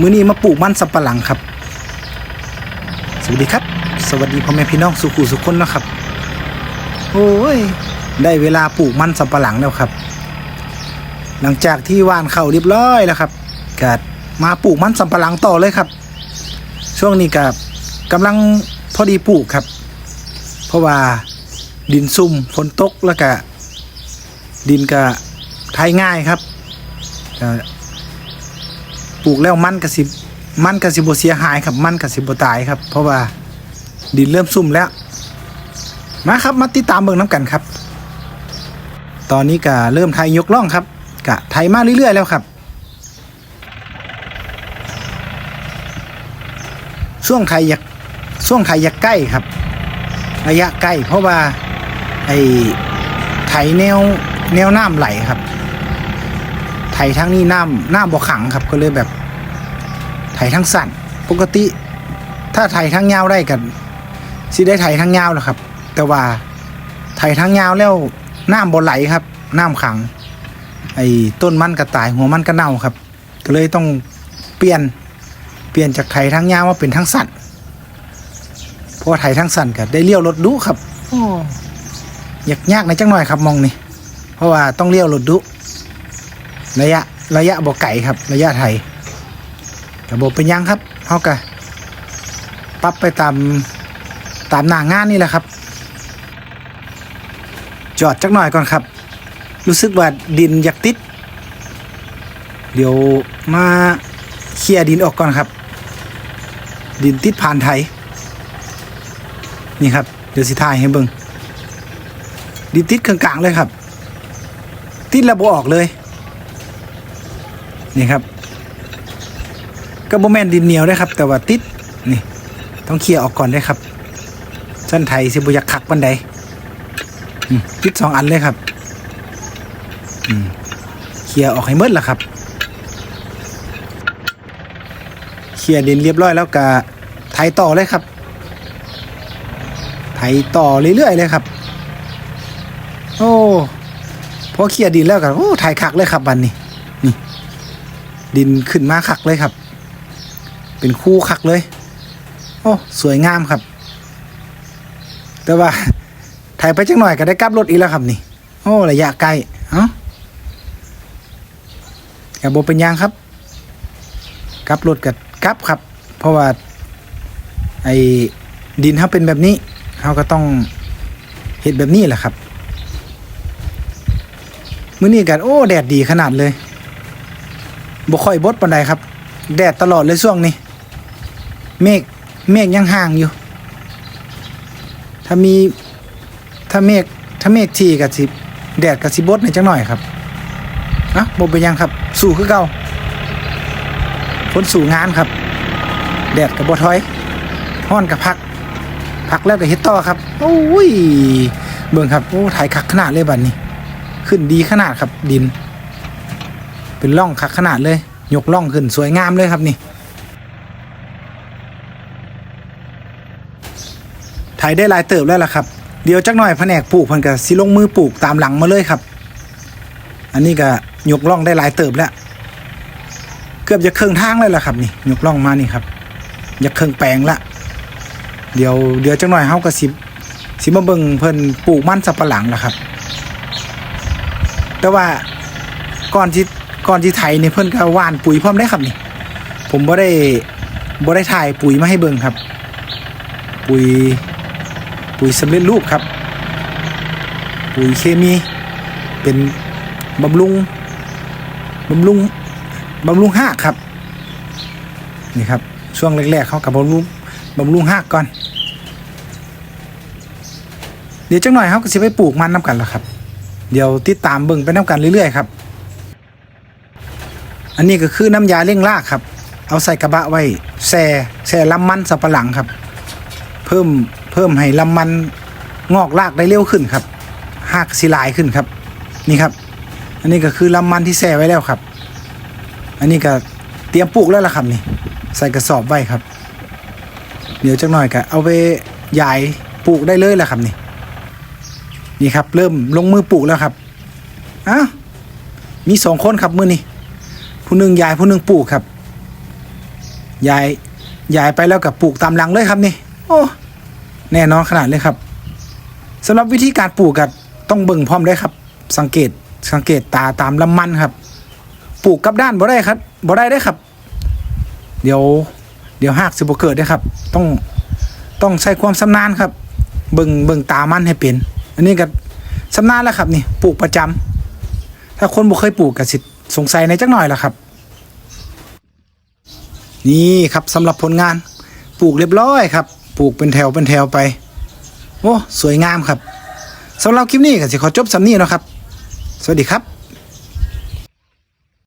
มื้อนี้มาปลูกมันสำปะหลังครับ สวัสดีครับ สวัสดีพ่อแม่พี่น้องสุขุสุขคนนะครับ โอ้ย ได้เวลาปลูกมันสำปะหลังแล้วครับ หลังจากที่ว่านเข้าเรียบร้อยแล้วครับก็มาปลูกมันสำปะหลังต่อเลยครับ ช่วงนี้ก็กำลังพอดีปลูกครับ เพราะว่าดินซุ่มฝนตกแล้วก็ดินก็ไถง่ายครับ ปลูกแล้วมันกระสิบมันกระสิบเสียหายครับมันกระสิบตายครับ เพราะว่าดินเริ่มซุ่มแล้ว มาครับมาติดตามเบิ่งน้ำกันครับ ตอนนี้ก็เริ่มไทยยกล่องครับกะไทยมาเรื่อยๆแล้วครับ ช่วงไทยอยากช่วงไทยอยากใกล้ครับระยะใกล้เพราะว่าไอไถแนวแนวน้ำไหลครับ ไถทั้งนี้น้ำน้ำบ่ขังครับ ก็เลยแบบไถทั้งสั้นปกติ ถ้าไถทั้งยาวได้กันสิได้ไถทั้งยาวแหละครับ แต่ว่าไถทั้งยาวแล้วน้ำบ่ไหลครับ น้ำขัง ไอ้ต้นมันก็ตายหัวมันก็เน่าครับ ก็เลยต้องเปลี่ยนเปลี่ยนจากไถทั้งยาวมาเป็นทั้งสั้นเพราะว่าไถทั้งสั้นก็ได้เลี้ยวรถดุครับโอ้ยากยากในอยจังหน่อยครับมองนี่เพราะว่าต้องเลี้ยวรถดุ ระยะระยะบ่ไก่ครับ ระยะไถระบบเป็นยังครับเฮาก็ปรับไปตามตามหน้างานนี่แหละครับ จอดจักหน่อยก่อนครับ รู้สึกว่าดินอยากติด เดี๋ยวมาเคลียร์ดินออกก่อนครับ ดินติดผ่านไทย นี่ครับ เดี๋ยวสิทายให้เบิงดินติดเครื่องกลางเลยครับ ติดระบบออกเลย นี่ครับ ก็บ่แม่นดินเหนียวได้ครับ แต่ว่าติดนี่ ต้องเคลียร์ออกก่อนได้ครับเส้นไทยสิบุยักคักปันใดติดสองอันเลยครับเคลียร์ออกให้หมดแล้วครับเคลียร์ดินเรียบร้อยแล้วก็ไถต่อเลยครับ ไถต่อเรื่อยๆเลยครับ โอ้พอเคลียร์ดินแล้วก็โอ้ไถคักเลยครับบันนี้ ดินขึ้นมาคักเลยครับ เป็นคู่คักเลย โอ้สวยงามครับ แต่ว่าถ่ายไปจังหน่อยก็ได้กลับรถอีกแล้วครับนี่ โอ้ระยะไกลเอ้าอย่าโบเป็นยางครับกลับรถกับกลับครับ เพราะว่าไอ้ดินเขาเป็นแบบนี้เขาก็ต้องเห็ดแบบนี้แหละครับ มื้อนี้กันโอ้แดดดีขนาดเลย บ่ค่อยบดปานใดครับ แดดตลอดเลยช่วงนี้ เมฆเมฆยังห่างอยู่ ถ้ามีถ้าเมฆถ้าเมฆทีกับสิแดดกับสิบดในอยจังหน่อยครับอะบ่เป็นยังครับ สู่คือเก่าคนสู่งานครับ แดดกับบ่ถอยห้อนกับพัก พักแล้วก็เฮ็ดต่อครับโอ้ยเบิ่งครับโอ้ถ่ายคักขนาดเลยบัดนี้ ขึ้นดีขนาดครับดิน เป็นร่องคักขนาดเลย ยกร่องขึ้นสวยงามเลยครับนี่ถ่ายได้ลายเติบแล้วล่ะครับ เดี๋ยวจักหน่อยแผนกปลูกเพิ่นก็สิลงมือปลูกตามหลังมาเลยครับ อันนี้ก็ยกร่องได้ลายเติบแล้ว เกือบจะครึ่งทางเลยล่ะครับนี่ยกร่องมานี่ครับอยากครึ่งแปลงละเดี๋ยวเดี๋ยวจักหน่อยเฮาก็สิสิมาเบิ่งเพิ่นปลูกมันสับปะหลังล่ะครับ แต่ว่าก่อนที่ ก่อนที่ไถนี่เพิ่นก็หว่านปุ๋ยพร้อมได้ครับนี่ ผมบ่ได้บ่ได้ถ่ายปุ๋ยมาให้เบิ่งครับ ปุ๋ยปุ๋ยสำเร็จรูปครับ ปุ๋ยเคมี เป็นบำรุงบำรุงบำรุงหากครับนี่ครับช่วงแรกๆเขากับบำรุงบำรุงหากก่อน เดี๋ยวจังหน่อยเขาก็จะไปปลูกมันน้ำกันแล้วครับ เดี๋ยวติดตามเบิ่งไปน้ำกันเรื่อยๆครับ อันนี้ก็คือน้ำยาเร่งรากครับ เอาใส่กระบะไว้แช่แช่ลำมันสับปะหลังครับ เพิ่มเพิ่มให้ลำมันงอกรากได้เร็วขึ้นครับหากสิลายขึ้นครับ นี่ครับ อันนี้ก็คือลำมันที่แช่ไว้แล้วครับ อันนี้ก็เตรียมปลูกแล้วล่ะครับนี่ ใส่กระสอบไว้ครับ เดี๋ยวจักหน่อยก็เอาไปยายปลูกได้เลยแหละครับนี่นี่ครับ เริ่มลงมือปลูกแล้วครับอ้าวมีสองคนครับมือนี่ ผู้หนึ่งยายผู้หนึ่งปลูกครับยายยายไปแล้วกับปลูกตามหลังเลยครับนี่ โอ้แน่นอนขนาดเลยครับสำหรับวิธีการปลูกกัต้องเบิ่งพร้อมได้ครับ สังเกตสังเกตตาตามลำมันครับ ปลูกกับด้านบ่ได้ครับบ่ได้ได้ครับ เดี๋ยว เดี๋ยวหากสิบ่เกิดได้ครับ ต้องต้องใช้ความชำนาญครับ เบิ่งเบิ่งตามันให้เป็น อันนี้ก็ชำนาญแล้วครับนี่ปลูกประจำถ้าคนบ่เคยปลูกก็สิ สงสัยในจักหน่อยละครับ นี่ครับสำหรับผลงาน ปลูกเรียบร้อยครับ ปลูกเป็นแถวเป็นแถวไป โอ้ สวยงามครับสำหรับคลิปนี้ก็สิขอจบสำนี้นะครับ สวัสดีครับ